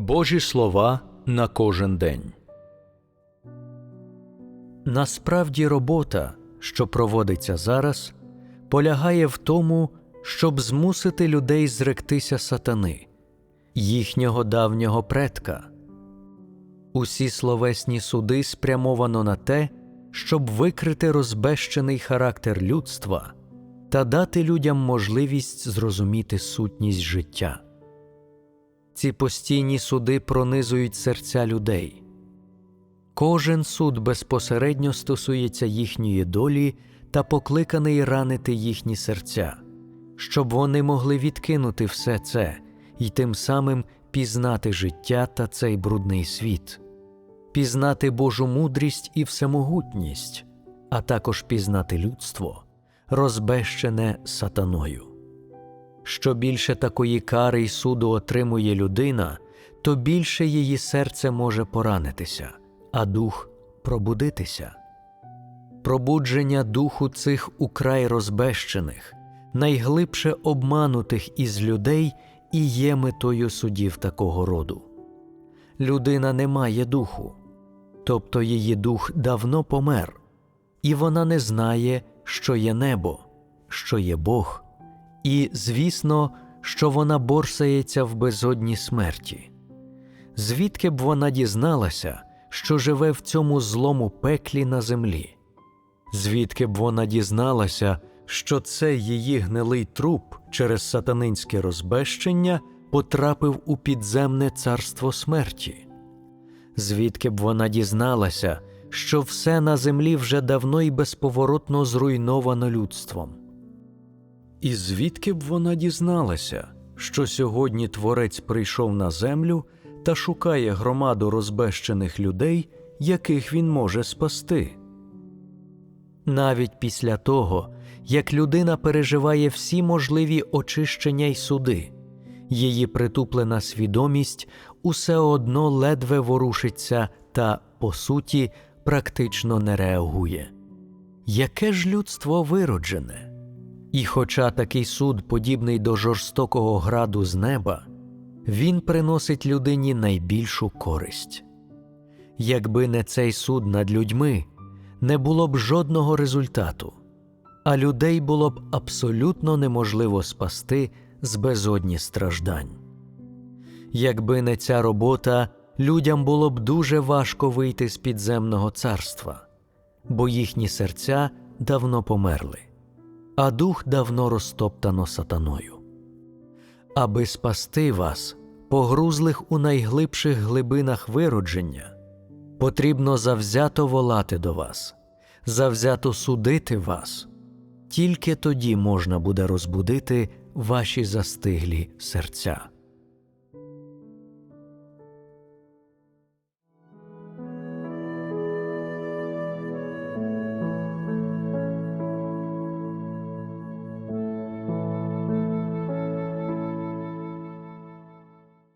Божі слова на кожен день. Насправді робота, що проводиться зараз, полягає в тому, щоб змусити людей зректися сатани, їхнього давнього предка. Усі словесні суди спрямовано на те, щоб викрити розбещений характер людства та дати людям можливість зрозуміти сутність життя. Ці постійні суди пронизують серця людей. Кожен суд безпосередньо стосується їхньої долі та покликаний ранити їхні серця, щоб вони могли відкинути все це і тим самим пізнати життя та цей брудний світ, пізнати Божу мудрість і всемогутність, а також пізнати людство, розбещене сатаною. Що більше такої кари й суду отримує людина, то більше її серце може поранитися, а дух пробудитися. Пробудження духу цих украй розбещених, найглибше обманутих із людей і є метою судів такого роду. Людина не має духу, тобто її дух давно помер, і вона не знає, що є небо, що є Бог, і, звісно, що вона борсається в безодні смерті. Звідки б вона дізналася, що живе в цьому злому пеклі на землі? Звідки б вона дізналася, що цей її гнилий труп через сатанинське розбещення потрапив у підземне царство смерті? Звідки б вона дізналася, що все на землі вже давно і безповоротно зруйновано людством? І звідки б вона дізналася, що сьогодні Творець прийшов на землю та шукає громаду розбещених людей, яких він може спасти? Навіть після того, як людина переживає всі можливі очищення й суди, її притуплена свідомість усе одно ледве ворушиться та, по суті, практично не реагує. Яке ж людство вироджене? І, хоча такий суд, подібний до жорстокого граду з неба, він приносить людині найбільшу користь. Якби не цей суд над людьми, не було б жодного результату, а людей було б абсолютно неможливо спасти з безодні страждань. Якби не ця робота, людям було б дуже важко вийти з підземного царства, бо їхні серця давно померли, а дух давно розтоптано сатаною. Аби спасти вас, погрузлих у найглибших глибинах виродження, потрібно завзято волати до вас, завзято судити вас, тільки тоді можна буде розбудити ваші застиглі серця.